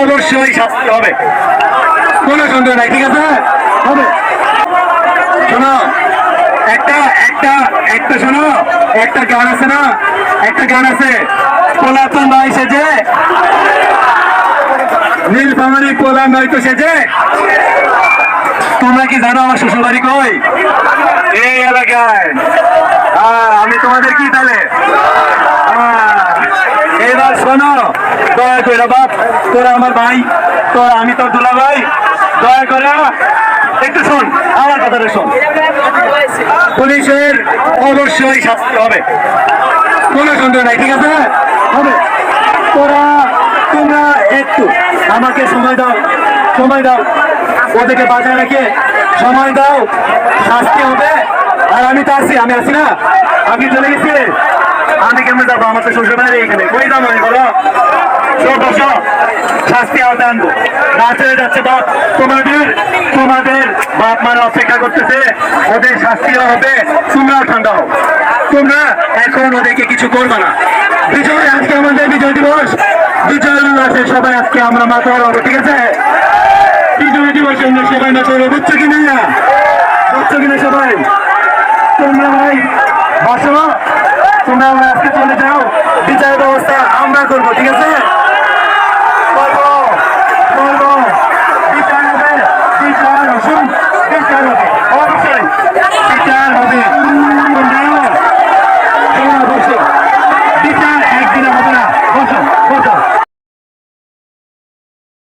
অবশ্যই হবে। কোনো সন্দেহ নাই, ঠিক আছে? হবে। শোনো, একটা একটা একটা শোনো, একটা গান আছে না? একটা গান আছে। পোলাতন নয় সেজে। পোলা সেজে। তোমরা কি জানো আমার শ্বশুর বাড়ি কই? এই এলাকায়। আমি তোমাদের কি তাহলে? বাপ তোরা আমার ভাই, তোরা আমি তোর দুলা ভাই দয়া করে একটু শোন, আমার কথাটা শোন। পুলিশের অবশ্যই শাস্তি হবে। কোনো সন্দেহ নাই, ঠিক আছে? হবে। তোরা, তোমরা একটু আমাকে সময় দাও সময় দাও। ওদেরকে বাজায় রেখে সময় দাও। শাস্তি হবে। আর আমি তো আছি, আমি আছি না। আমি চলে গেছি আমি কেমন যাব? আমার তো শ্বশুর বাড়ি এখানে। কই যাব বলো? বসো শাস্তি আওতা আনব। রাত যাচ্ছে বাপ। তোমাদের তোমাদের বাপ মারা অপেক্ষা করতেছে। ওদের শাস্তিও হবে, তোমরাও ঠান্ডা হও তোমরা এখন ওদেরকে কিছু করবে না। বিজয়, আজকে আমাদের বিজয় দিবস। বিজয় উল্লাসে সবাই আজকে আমরা মাথা হব ঠিক আছে? বিজয় দিবসে আমরা সবাই মাথা হব বুঝছ কিনা বুঝছ কিনা সবাই? তোমরা ভাই